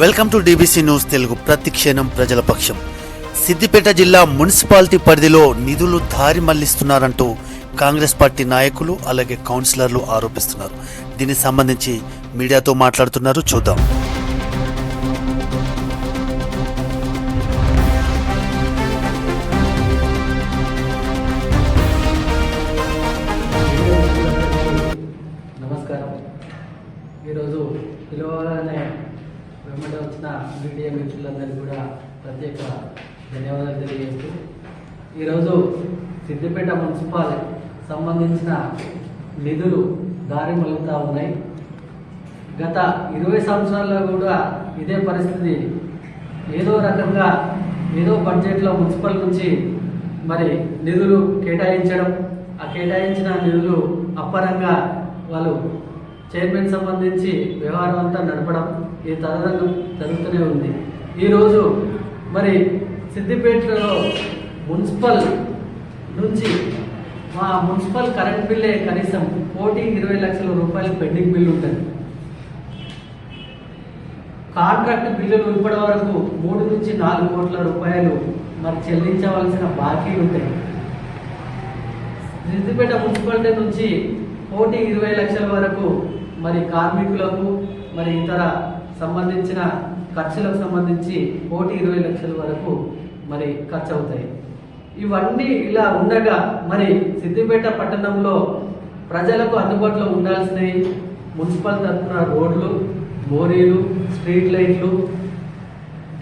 Welcome to DBC news Telugu ప్రతిక్షణం ప్రజల పక్షం. సిద్దిపేట జిల్లా మున్సిపాలిటీ పరిధిలో నిధులు దారి మళ్ళిస్తున్నారంటూ కాంగ్రెస్ పార్టీ నాయకులు అలాగే కౌన్సిలర్లు ఆరోపిస్తున్నారు. దీనికి సంబంధించి మీడియాతో మాట్లాడుతున్నారు చూద్దాం. నమస్కారం. ఈరోజు పిలవాలనే వెంబడి వచ్చిన మీడియా మిత్రులందరికీ కూడా ప్రత్యేక ధన్యవాదాలు తెలియజేస్తూ ఈరోజు సిద్దిపేట మున్సిపల్ సంబంధించిన నిధులు దారి మలుగుతూ ఉన్నాయి. గత ఇరవై సంవత్సరాల్లో కూడా ఇదే పరిస్థితి. ఏదో రకంగా ఏదో బడ్జెట్లో మున్సిపల్ నుంచి మరి నిధులు కేటాయించడం ఆ కేటాయించిన నిధులు అప్పరంగా వాళ్ళు చైర్మన్ సంబంధించి వ్యవహారం అంతా నడపడం ఈ తదనంగా జరుగుతూనే ఉంది. ఈరోజు మరి సిద్దిపేటలో మున్సిపల్ నుంచి మా మున్సిపల్ కరెంట్ బిల్లే కనీసం కోటి ఇరవై లక్షల రూపాయలు పెండింగ్ బిల్లు ఉంటుంది. కాంట్రాక్ట్ బిల్లులు ఇప్పటి వరకు మూడు నుంచి నాలుగు కోట్ల రూపాయలు మరి చెల్లించవలసిన బాకీలు ఉంటాయి సిద్దిపేట మున్సిపాలిటీ నుంచి కోటి ఇరవై లక్షల వరకు మరి కార్మికులకు మరి ఇతర సంబంధించిన ఖర్చులకు సంబంధించి కోటి ఇరవై లక్షల వరకు మరి ఖర్చు అవుతాయి ఇవన్నీ ఇలా ఉండగా మరి సిద్దిపేట పట్టణంలో ప్రజలకు అందుబాటులో ఉండాల్సినవి మున్సిపల్ తరఫున రోడ్లు మోరీలు స్ట్రీట్ లైట్లు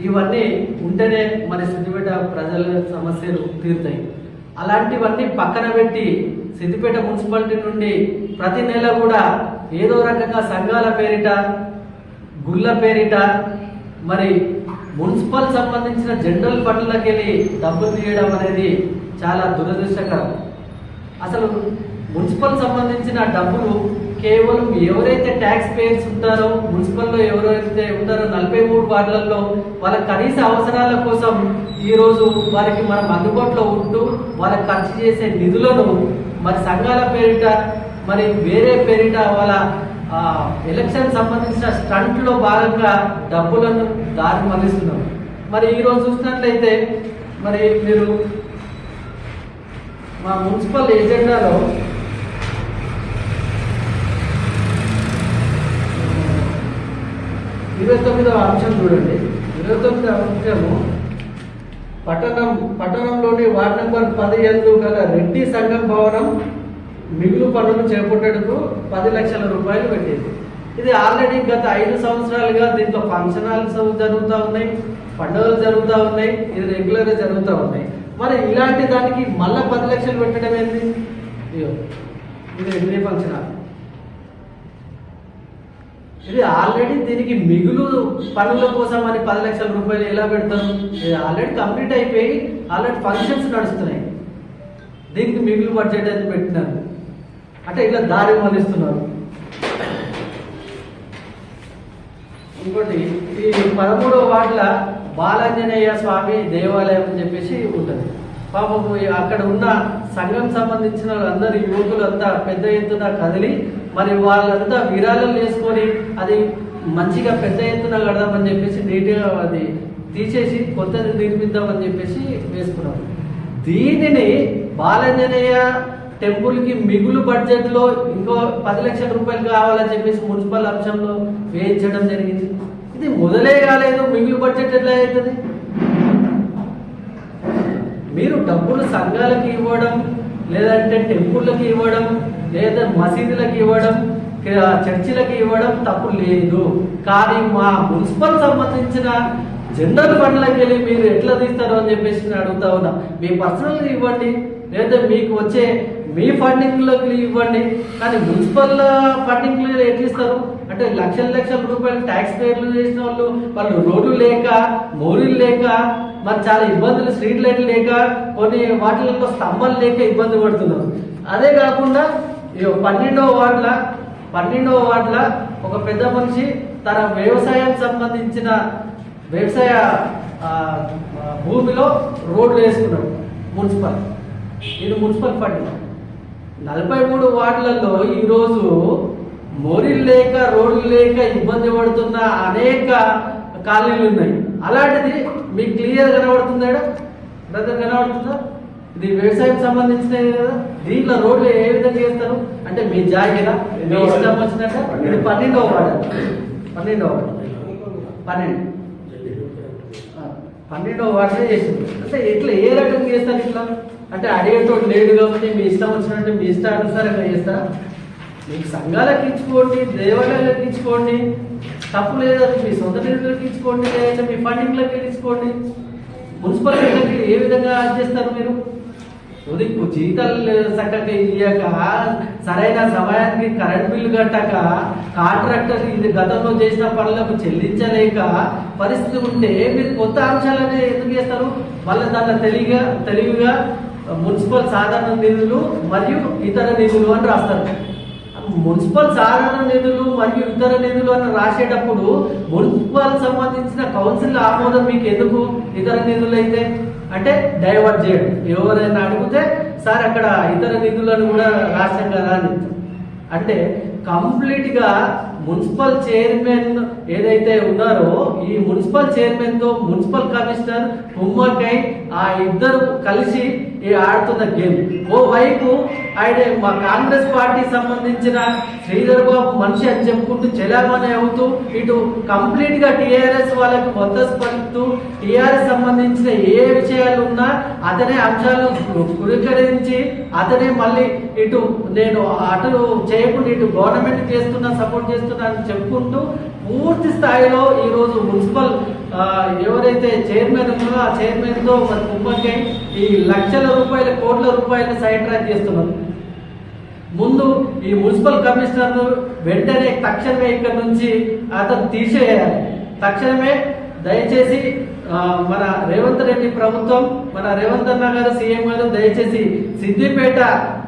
ఇవన్నీ ఉంటేనే మరి సిద్దిపేట ప్రజల సమస్యలు తీరుతాయి. అలాంటివన్నీ పక్కన పెట్టి సిద్దిపేట మున్సిపాలిటీ నుండి ప్రతి నెల కూడా ఏదో రకంగా సంఘాల పేరిట గుళ్ళ పేరిట మరి మున్సిపల్ సంబంధించిన జనరల్ ఫండ్లకి వెళ్ళి డబ్బులు తీయడం అనేది చాలా దురదృష్టకరం. అసలు మున్సిపల్ సంబంధించిన డబ్బులు కేవలం ఎవరైతే ట్యాక్స్ పేయర్స్ ఉంటారో మున్సిపల్లో ఎవరైతే ఉంటారో నలభై మూడు వార్డులలో వాళ్ళ కనీస అవసరాల కోసం ఈరోజు వారికి మనం అందుబాటులో ఉంటూ వాళ్ళకి ఖర్చు చేసే నిధులను మరి సంఘాల పేరిట మరి వేరే పేరిట వాళ్ళ ఎలక్షన్ సంబంధించిన స్టంట్లో భాగంగా డబ్బులను దారి మళ్ళిస్తున్నారు మరి ఈరోజు చూసినట్లయితే మరి మీరు మా మున్సిపల్ ఎజెండాలో ఇరవై తొమ్మిదవ అంశం చూడండి. ఇరవై తొమ్మిదవ అంశము పట్టణం పట్టణంలోని వార్డ్ నెంబర్ పదిహేను గల రెడ్డి సంఘం భవనం మిగులు పనులు చేపట్టేందుకు పది లక్షల రూపాయలు పెట్టింది. ఇది ఆల్రెడీ గత ఐదు సంవత్సరాలుగా దీంట్లో ఫంక్షన్ జరుగుతూ ఉన్నాయి పండుగలు జరుగుతూ ఉన్నాయి ఇది రెగ్యులర్గా జరుగుతూ ఉన్నాయి. మరి ఇలాంటి దానికి మళ్ళా పది లక్షలు పెట్టడం ఏంటి ఇది ఎన్ని ఫంక్షన్ ఇది ఆల్రెడీ దీనికి మిగులు పనుల కోసం అని పది లక్షల రూపాయలు ఎలా పెడతాం ఇది ఆల్రెడీ కంప్లీట్ అయిపోయి ఆల్రెడీ ఫంక్షన్స్ నడుస్తున్నాయి. దీనికి మిగులు బడ్జెట్ అని పెట్టినారు. అంటే ఇలా దారి మళ్ళిస్తున్నారు. ఇంకోటి ఈ పదమూడవ వార్డుల బాలాంజనేయ స్వామి దేవాలయం అని చెప్పేసి ఉంటుంది. పాపం అక్కడ ఉన్న సంఘం సంబంధించిన అందరి యువకులంతా పెద్ద ఎత్తున కదిలి మరి వాళ్ళంతా విరాళాలు వేసుకొని అది మంచిగా పెద్ద ఎత్తున కడదామని చెప్పేసి నీట్గా అది తీసేసి కొత్తది నిర్మిద్దామని చెప్పేసి వేసుకున్నాం దీనిని బాలాంజనేయ టెంపుల్కి మిగులు బడ్జెట్లో ఇంకో పది లక్షల రూపాయలు కావాలని చెప్పేసి మున్సిపల్ అంశంలో వేయించడం జరిగింది. ఇది మొదలే కాలేదు. మిగులు బడ్జెట్ ఎట్లా అవుతుంది? మీరు డబ్బులు సంఘాలకు ఇవ్వడం లేదంటే టెంపుల్కి ఇవ్వడం లేదా మసీదులకు ఇవ్వడం చర్చిలకు ఇవ్వడం తప్పు లేదు. కానీ మా మున్సిపల్ సంబంధించిన జనరల్ ఫండ్లకి వెళ్ళి మీరు ఎట్లా తీస్తారు అని చెప్పేసి నేను అడుగుతా ఉన్నా. మీ పర్సనల్గా ఇవ్వండి లేదా మీకు వచ్చే మీ ఫండింగ్లోకి ఇవ్వండి. కానీ మున్సిపల్ ఫండింగ్లు ఎట్లా ఇస్తారు? అంటే లక్షల లక్షల రూపాయలు ట్యాక్స్ పేర్లు చేసిన వాళ్ళు వాళ్ళు రోడ్లు లేక మోరీలు లేక మరి చాలా ఇబ్బందులు స్ట్రీట్ లైట్లు లేక కొన్ని వాటిల్లో స్తంభాలు లేక ఇబ్బంది పడుతున్నారు. అదే కాకుండా ఈ పన్నెండవ వార్డుల పన్నెండవ వార్డుల ఒక పెద్ద మనిషి తన వ్యవసాయానికి సంబంధించిన వ్యవసాయ భూమిలో రోడ్లు వేసుకున్నాడు మున్సిపల్. ఇది మున్సిపల్ ఫండ్ నలభై మూడు వార్డులలో ఈరోజు మోరీలు లేక రోడ్లు లేక ఇబ్బంది పడుతున్న అనేక కాలనీలు ఉన్నాయి. అలాంటిది మీకు క్లియర్ కనబడుతుందా బ్రదర్ కనబడుతుందా? ఇది వ్యవసాయం సంబంధించినది కదా. దీంట్లో రోడ్లు ఏ విధంగా చేస్తారు? అంటే మీ జాగిరా? మీ ఇష్టం వచ్చినట్టు? ఇది పన్నెండవ వార్డు. పన్నెండవ పన్నెండు. పన్నెండవ వార్డే చేసింది. అంటే ఎట్లా ఏ రకంగా చేస్తారు ఇట్లా? అంటే అడిగేటోడు లేడు కాబట్టి మీ ఇష్టం వచ్చినట్టు మీ ఇష్టానుసారంగా చేస్తారా మీకు సంఘాలకు ఇచ్చుకోండి దేవాలయాలకు ఇచ్చుకోండి తప్పు లేదు అది. మీ సొంత నిధులకు ఇచ్చుకోండి లేదంటే మీ ఫండింగ్లకు ఇచ్చుకోండి మున్సిపాలిటీలకి ఏ విధంగా అది చేస్తారు మీరు? ఉదయం జీతాలు చక్కగా ఇయ్యాక సరైన సమయానికి కరెంట్ బిల్లు కట్టక కాంట్రాక్టర్ ఇది గతంలో చేసిన పనులకు చెల్లించలేక పరిస్థితి ఉంటే మీరు కొత్త అంశాలనే ఎందుకు చేస్తారు? మళ్ళీ దాంట్లో తెలివిగా తెలివిగా మున్సిపల్ సాధారణ నిధులు మరియు ఇతర నిధులు అని రాస్తారు. మున్సిపల్ సాధారణ నిధులు మరియు ఇతర నిధులు అని రాసేటప్పుడు మున్సిపల్ సంబంధించిన కౌన్సిల్ ఆమోదం మీకు ఎందుకు? ఇతర నిధులు అయితే? అంటే డైవర్ట్ చేయడం. ఎవరైనా అడిగితే సార్ అక్కడ ఇతర నిధులను కూడా రాశాం కదా అని అంటే కంప్లీట్గా మున్సిపల్ చైర్మన్ ఏదైతే ఉన్నారో ఈ మున్సిపల్ చైర్మన్తో మున్సిపల్ కమిషనర్ కుమ్మక్కై ఆ ఇద్దరు కలిసి ఆడుతున్న గేమ్. ఓ వైపు ఆయన మా కాంగ్రెస్ పార్టీ సంబంధించిన శ్రీధర్ బాబు మనిషి అని చెప్పుకుంటూ చెలామణి అవుతూ ఇటు కంప్లీట్గా టిఆర్ఎస్ వాళ్ళకి కొత్త స్పందుతూ టిఆర్ఎస్ సంబంధించిన ఏ విషయాలు ఉన్నా అతనే అంశాలు గురీకరించి అతనే మళ్ళీ ఇటు నేను అటు చేయకుండా ఇటు గవర్నమెంట్ చేస్తున్నా సపోర్ట్ చేస్తున్నా అని చెప్పుకుంటూ పూర్తి స్థాయిలో ఈరోజు మున్సిపల్ ఎవరైతే చైర్మన్ ఉన్నారో ఆ చైర్మన్తో మన మరి ఈ లక్షల రూపాయల కోట్ల రూపాయలు సైడ్ ట్రాక్ చేస్తున్నారు. ముందు ఈ మున్సిపల్ కమిషనర్ వెంటనే తక్షణమే ఇక్కడ నుంచి అతను తీసేయాలి. తక్షణమే దయచేసి మన రేవంత్ రెడ్డి ప్రభుత్వం మన రేవంత్ అన్న గారు సీఎం గారు దయచేసి సిద్దిపేట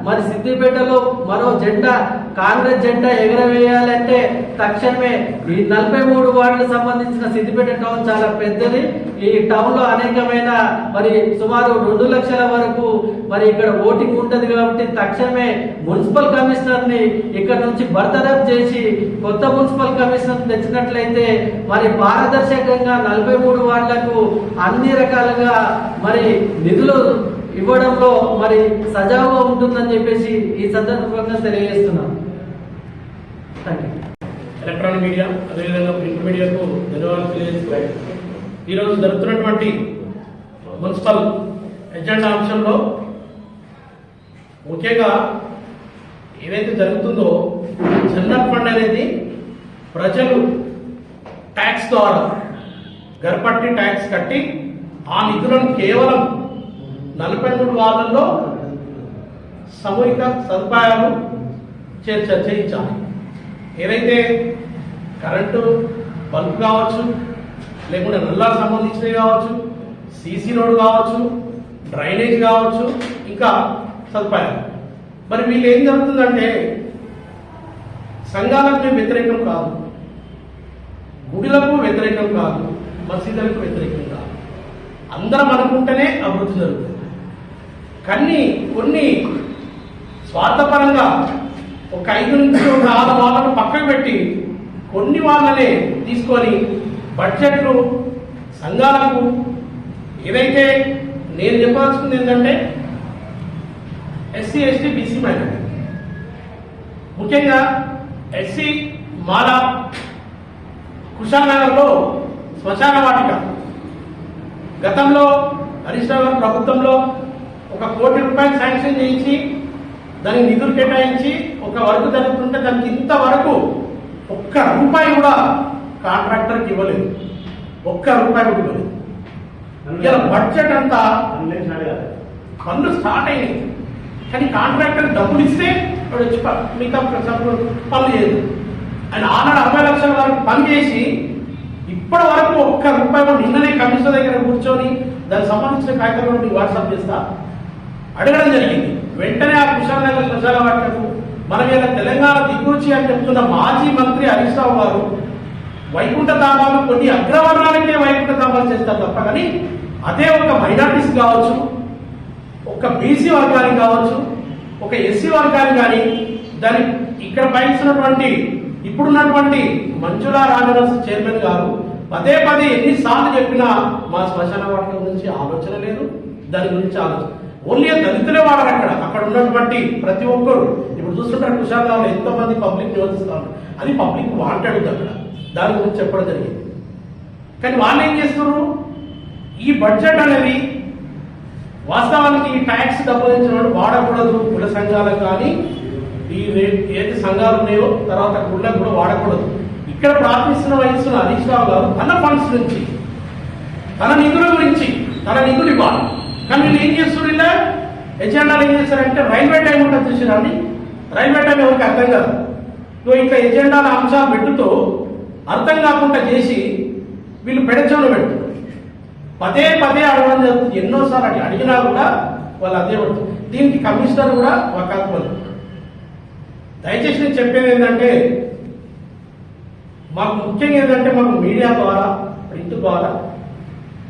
మరి సిద్దిపేటలో మరో జెండా కాంగ్రెస్ జెండా ఎగరవేయాలంటే తక్షణమే ఈ నలభై మూడు వార్డులకు సంబంధించిన సిద్దిపేట టౌన్ చాలా పెద్దది. ఈ టౌన్లో అనేకమైన మరి సుమారు రెండు లక్షల వరకు మరి ఇక్కడ ఓటింగ్ ఉంటది కాబట్టి తక్షణమే మున్సిపల్ కమిషనర్ని ఇక్కడ నుంచి బర్తరఫ్ చేసి కొత్త మున్సిపల్ కమిషనర్ తెచ్చినట్లయితే మరి పారదర్శకంగా నలభై మూడు వార్డులకు అన్ని రకాలుగా మరి నిధులు ఇవ్వడంలో మరి సజావుగా ఉంటుందని చెప్పేసి ఈ సందర్భంగా తెలియజేస్తున్నాను ఎలక్ట్రానిక్ మీడియా అదేవిధంగా ప్రింట్ మీడియాకు ధన్యవాదాలు తెలియజేస్తూ ఈరోజు జరుగుతున్నటువంటి మున్సిపల్ ఎజెండా అంశంలో ముఖ్యంగా ఏదైతే జరుగుతుందో జనరల్ ఫండ్ అనేది ప్రజలు ట్యాక్స్ ద్వారా గర్పట్టి ట్యాక్స్ కట్టి ఆ నిధులను కేవలం నలభై మూడు వార్డుల్లో సామూహిక సదుపాయాలు చేర్చ చేయించాలి. ఏదైతే కరెంటు బల్బ్ కావచ్చు లేకుంటే నల్లాకు సంబంధించినవి కావచ్చు సీసీ రోడ్ కావచ్చు డ్రైనేజ్ కావచ్చు ఇంకా సదుపాయాలు. మరి వీళ్ళు ఏం జరుగుతుందంటే సంఘాలకు మేము వ్యతిరేకం కాదు. గుడిలకు వ్యతిరేకం కాదు. మసీదులకు వ్యతిరేకం కాదు. అందరం అనుకుంటేనే అభివృద్ధి జరుగుతుంది. కానీ కొన్ని స్వార్థపరంగా ఒక ఐదు నుంచి ఒక ఆరు వాళ్ళను పక్కకు పెట్టి కొన్ని వాళ్ళనే తీసుకొని బడ్జెట్లు సంఘాలకు ఏదైతే నేను చెప్పాల్సింది ఏంటంటే ఎస్సీ ఎస్టీ బీసీ మైనారిటీ. ముఖ్యంగా ఎస్సీ మాల కుషానగర్లో శ్మశాన వాటిక. గతంలో హరీష్ ప్రభుత్వంలో ఒక కోటి రూపాయలు శాంక్షన్ చేయించి దానికి నిధులు కేటాయించి ఒక వర్క్ జరుగుతుంటే దానికి ఇంతవరకు ఒక్క రూపాయి కూడా కాంట్రాక్టర్కి ఇవ్వలేదు. ఒక్క రూపాయి కూడా ఇవ్వలేదు. ఇలా బడ్జెట్ అంతా పనులు స్టార్ట్ అయినాయి. కానీ కాంట్రాక్టర్ డబ్బులు ఇస్తే వాడు వచ్చి మిగతా సభ్యులు పనులు చేయదు. ఆయన ఆనాడు అరవై లక్షల వరకు పని చేసి ఇప్పటి వరకు ఒక్క రూపాయి కూడా నిన్ననే కమిషనర్ దగ్గర కూర్చొని దానికి సంబంధించిన కాగితాలు మీకు వాట్సాప్ చేస్తా. అడగడం జరిగింది. వెంటనే ఆ కుశాల నగర్ శ్మశాన వాటికకు మనం ఇలా తెలంగాణ దిగొచ్చి అని చెప్తున్న మాజీ మంత్రి హరీష్ రావు గారు వైకుంఠ ధామాలు కొన్ని అగ్రవర్ణాలకే వైకుంఠ ధామాలు చేస్తారు తప్ప కానీ అదే ఒక మైనార్టీస్ కావచ్చు ఒక బీసీ వర్గానికి కావచ్చు ఒక ఎస్సీ వర్గానికి కానీ దాని ఇక్కడ పైస్తున్నటువంటి ఇప్పుడున్నటువంటి మంజులా రాజనర్స్ చైర్మన్ గారు పదే పదే ఎన్నిసార్లు చెప్పినా మా శ్మశాన వాటిక గురించి ఆలోచన లేదు దాని గురించి ఆలోచన ఓన్లీ దళితులే వాడారు అక్కడ. అక్కడ ఉన్నటువంటి ప్రతి ఒక్కరు. ఇప్పుడు చూస్తుంటారు కుషాగాలో ఎంతో మంది పబ్లిక్ నియోజిస్తారు అది పబ్లిక్ వాంటెడ్ అక్కడ దాని గురించి చెప్పడం జరిగింది. కానీ వాళ్ళు ఏం చేస్తున్నారు? ఈ బడ్జెట్ అనేది వాస్తవానికి ఈ ట్యాక్స్ డబ్బులించిన వాడకూడదు కుల సంఘాలకు కానీ ఈ రే- ఏది సంఘాలు ఉన్నాయో తర్వాత గుళ్ళకు కూడా వాడకూడదు. ఇక్కడ ప్రార్థిస్తున్న వహిస్తున్న హరీష్ రావు గారు తన ఫండ్స్ నుంచి తన నిధుల గురించి తన నిధులు ఇవ్వాలి. కానీ వీళ్ళు ఏం చేస్తారు ఇలా? ఎజెండాలు ఏం చేస్తారంటే రైల్వే టైం ఉంటుంది చూసిరండి రైల్వే టైం ఎవరికి అర్థం కాదు. నువ్వు ఇట్లా ఎజెండాల అంశాలు పెట్టుతూ అర్థం కాకుండా చేసి వీళ్ళు పెడచోలు పెడుతున్నారు పదే పదే అడగడం జరుగుతుంది. ఎన్నోసార్లు అని అడిగినా కూడా వాళ్ళు అదే పడుతుంది దీనికి కమిషనర్ కూడా వకాత్మలు దయచేసి నేను చెప్పేది ఏంటంటే మాకు ముఖ్యంగా ఏంటంటే మాకు మీడియా ద్వారా ప్రింట్ ద్వారా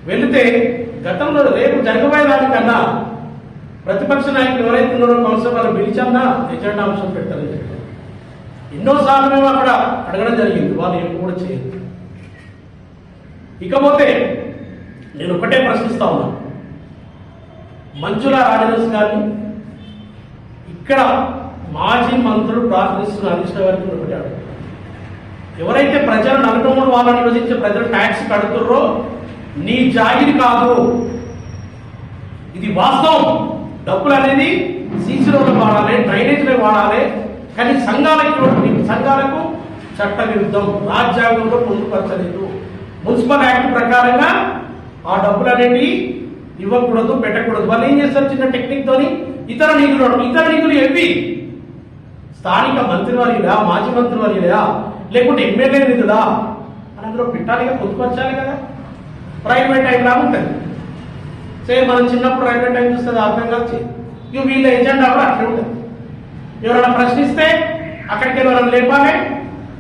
వెళితే గతంలో రేపు జరగబోయే దానికన్నా ప్రతిపక్ష నాయకులు ఎవరైతే ఉన్నారో కౌన్సిలర్ వాళ్ళు పిలిచన్నా ఎజెండా అంశం పెట్టాలని చెప్పారు. ఎన్నోసార్లు మేము అక్కడ అడగడం జరిగింది. వాళ్ళు ఏం కూడా చేయదు ఇకపోతే నేను ఒకటే ప్రశ్నిస్తా ఉన్నాను మంజుల రాజనస్ గారిని ఇక్కడ మాజీ మంత్రులు ప్రార్థిస్తున్న హరీష్ గారికి ఎవరైతే ప్రజలు నలభై మూడు వాళ్ళని నివసించే ప్రజలు ట్యాక్స్ కడుతుర్రో నీ జాగిరి కాదు. ఇది వాస్తవం. డబ్బులు అనేది సీసీలో వాడాలి డ్రైనేజీలో వాడాలి కానీ సంఘాలకు సంఘాలకు చట్ట విరుద్ధం రాజ్యాంగంలో పొందుపరచలేదు. మున్సిపల్ యాక్ట్ ప్రకారంగా ఆ డబ్బులు అనేవి ఇవ్వకూడదు పెట్టకూడదు. వాళ్ళు ఏం చేస్తారు చిన్న టెక్నిక్తో ఇతర నిధులు ఇతర నిధులు ఎవి స్థానిక మంత్రివర్యులా మాజీ మంత్రివర్యులా లేకుంటే ఎమ్మెల్యే నిధులా? అని అందులో పెట్టాలిగా పొందుపరచాలి కదా. ప్రైవేట్ టైం లాగా ఉంటుంది. సేమ్ మనం చిన్నప్పుడు రైల్వే టైం చూస్తే అర్థం కావచ్చు ఇక వీళ్ళ ఎజెండా కూడా అట్లే ఉంటుంది. ఎవరైనా ప్రశ్నిస్తే అక్కడికి వెళ్ళి లేపాలి.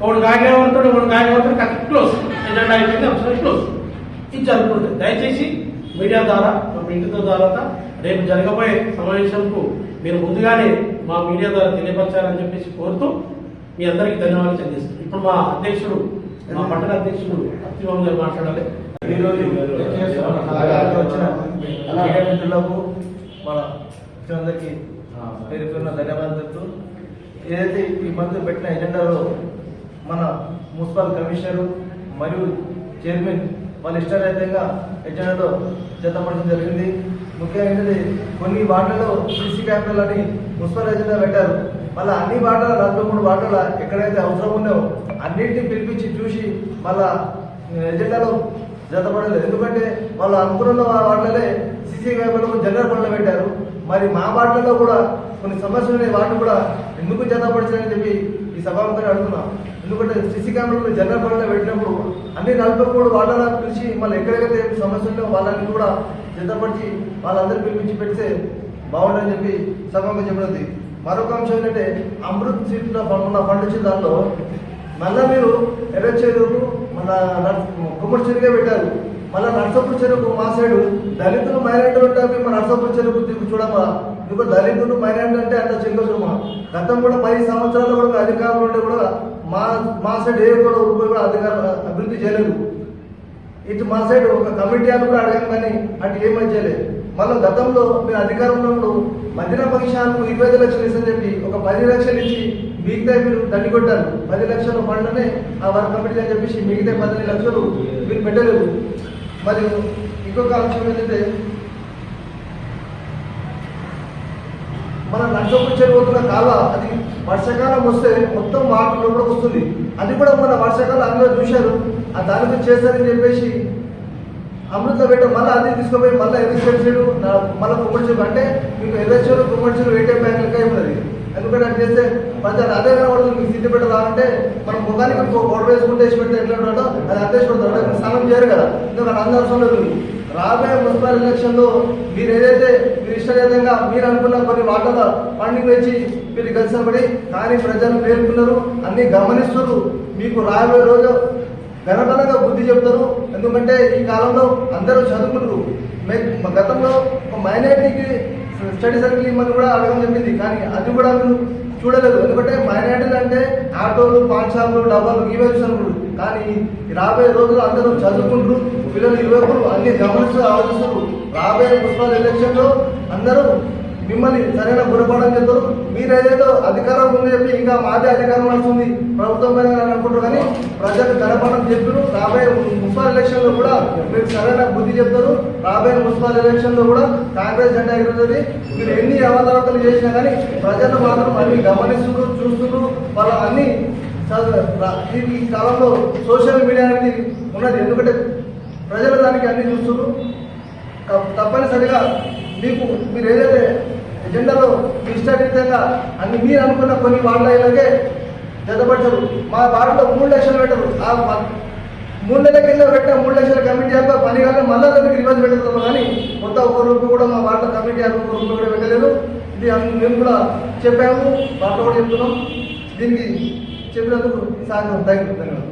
ఒకడు గాగే ఉంటాడు ఒకడు గాగే ఉంటాడు కథ క్లోజ్ ఎజెండా అయిపోయింది అంశం క్లోజ్ ఇది జరుగుతుంటుంది. దయచేసి మీడియా ద్వారా మా ఇంటితో ద్వారా రేపు జరగబోయే సమావేశంకు మీరు ముందుగానే మా మీడియా ద్వారా తెలియపరచాలని చెప్పేసి కోరుతూ మీ అందరికీ ధన్యవాదాలు చెల్లిస్తున్నాను ఇప్పుడు మా అధ్యక్షుడు మా పట్టణ అధ్యక్షుడు అత్తిబాబు గారు మాట్లాడాలి. ఈరోజు వచ్చిన మిత్రులకు మన అందరికీ పేరు పేరున ధన్యవాదాలు చెప్తూ ఏదైతే ఈ మందు పెట్టిన ఎజెండాలో మన మున్సిపల్ కమిషనర్ మరియు చైర్మన్ వాళ్ళ ఇష్టారీతంగా ఎజెండాలో జతపడడం జరిగింది. ముఖ్యంగా కొన్ని సీసీ కెమెరాలు అని మున్సిపల్ ఎజెండా పెట్టారు. మళ్ళీ అన్ని వార్డుల నలభై మూడు వార్డుల ఎక్కడైతే అవసరం ఉందో అన్నింటినీ పిలిపించి చూసి మళ్ళా ఎజెండాలో జతపడలేదు. ఎందుకంటే వాళ్ళు అనుకున్న వాటిలోనే సీసీ కెమెరాలు జనరల్ పనులు పెట్టారు. మరి మా వాటిలో కూడా కొన్ని సమస్యలు ఉన్నాయి. వాటిని కూడా ఎందుకు జతపడిచారని చెప్పి ఈ సభాముఖంగా అడుగుతున్నాం. ఎందుకంటే సీసీ కెమెరాలు జనరల్ పనులు పెట్టినప్పుడు అన్ని నలభై కూడా వాళ్ళ పిలిచి మళ్ళీ ఎక్కడెక్కడైతే సమస్యలు వాళ్ళని కూడా జతపరిచి వాళ్ళందరూ పిలిపించి పెడితే బాగుంటుందని చెప్పి సభాముఖం చెప్పినది. మరొక అంశం ఏంటంటే అమృత్ సీట్లో ఉన్న ఫండ్ వచ్చిన దానిలో మళ్ళా మీరు ఎర్ర చెరువుకు మన కుమ్మడి చెరువుగా పెట్టారు. మళ్ళా నర్సపు చెరువుకు మా సైడు దళితులు మైనార్టీ ఉంటారు మేము నర్సపు చెరువు దిగు చూడమా ఇప్పుడు దళితులు మైనార్టీ అంటే అంత చెంగ చూడమా గతం కూడా పది సంవత్సరాలు కూడా అధికారులు ఉంటే కూడా మా మా సైడ్ ఏ కూడా రూపాయి కూడా అధికారులు అభివృద్ధి చేయలేదు. ఇటు మా సైడ్ ఒక కమిటీ అని కూడా అడగం కానీ అటు ఏమీ చేయలేదు. మళ్ళీ గతంలో మీరు అధికారంలో ఉన్నప్పుడు మధ్యన పక్షాలకు ఇరవై ఐదు లక్షలు ఇస్తని చెప్పి ఒక పది లక్షలు ఇచ్చి మిగతా మీరు దండి కొట్టారు. పది లక్షల పండునే ఆ వర్క్ కమిటీ అని చెప్పేసి మిగతా పదిహేను లక్షలు మీరు పెట్టలేదు మరియు ఇంకొక అంశం ఏంటంటే మన నష్టపు చెరువుతున్న కాల అది వర్షాకాలం వస్తే మొత్తం వాటర్ లోపలికి వస్తుంది. అది కూడా మన వర్షాకాలం అందరూ చూశారు. ఆ దానికి చేస్తారని చెప్పేసి అమృత పెట్ట మళ్ళీ అది తీసుకుపోయి మళ్ళీ ఎర్రచేరు చెడు మళ్ళీ కుమ్మడి అంటే మీకు ఎర్రచేరు కుమ్మడి చెరువు ఏటీఎం బ్యాంక్ లెక్క ఉన్నది. ఎందుకంటే అది చేస్తే ప్రజలు అదే కనబడుతుంది మీకు సిద్ధి పెట్టాలంటే మనం ముఖానికి గొడవ వేసుకుంటే వేసి పెడితే ఎట్లా ఉంటాడో అది అడ్రస్ పెడతాడు స్నానం చేయరు కదా. ఎందుకంటే అందరూ అవసరం లేదు రాబోయే మున్సిపల్ ఎలక్షన్లో మీరు ఏదైతే మీరు ఇష్టరీతంగా మీరు అనుకున్న కొన్ని వాటల ఫండింగ్ వచ్చి మీరు కలిసినప్పటి కానీ ప్రజలు పేర్కొన్నారు అన్ని గమనిస్తున్నారు. మీకు రాబోయే రోజు ఘనతనంగా బుద్ధి చెప్తారు. ఎందుకంటే ఈ కాలంలో అందరూ చదువుకుంటారు మే- గతంలో ఒక మైనారిటీకి స్టడీ సర్కిల్ ఇవ్వమని కూడా అడగడం జరిగింది. కానీ అది కూడా మీరు చూడలేదు. ఎందుకంటే మైనార్టీలు అంటే ఆటోలు పాఠశాలలు డబ్బాలు ఇవే చూసినప్పుడు కానీ రాబోయే రోజులు అందరూ చదువుకుంటారు పిల్లలు యువకులు అన్ని గమనిస్తూ ఆలోచిస్తారు రాబోయే మున్సిపల్ ఎలక్షన్లో అందరూ మిమ్మల్ని సరైన గురపడం చెప్తారు మీరు అధికారం ఉంది చెప్పి ఇంకా మాదే అధికారం నడుస్తుంది ప్రభుత్వం పైన అనుకుంటారు కానీ ప్రజలకు గడపడం చెప్పారు రాబోయే మున్సిపల్ ఎలక్షన్లో కూడా మీరు సరైన బుద్ధి చెప్తారు. రాబోయే మున్సిపల్ ఎలక్షన్లో కూడా కాంగ్రెస్ జెండా ఎగురుతుంది. మీరు ఎన్ని అవతారతలు చేసినా కానీ ప్రజలు మాత్రం అన్ని గమనిస్తున్నారు చూస్తున్నారు. వాళ్ళ అన్ని ఈ కాలంలో సోషల్ మీడియా అనేది ఉన్నది. ఎందుకంటే ప్రజలు దానికి అన్ని చూస్తున్నారు. తప్పనిసరిగా మీకు మీరు ఏదైతే ఎజెండాలో ఇష్టరీతంగా అన్ని మీరు అనుకున్న కొన్ని వార్డులకే జతపడతారు మా వార్డులో మూడు లక్షలు పెట్టరు. ఆ మూడు నెలల కింద పెట్టిన మూడు లక్షల కమిటీ అంతా పని కానీ మళ్ళా దానికి ఇబ్బంది పెడతాము కానీ కొత్త ఒక్క రూపాయి కూడా మా వార్డులో కమిటీ అని ఒక్క రూపాయి కూడా పెట్టలేదు. ఇది మేము కూడా చెప్పాము. వార్డులో కూడా చెప్తున్నాం. దీనికి చెప్పినందుకు సాయంత్రం థ్యాంక్ యూ ధన్యవాదాలు.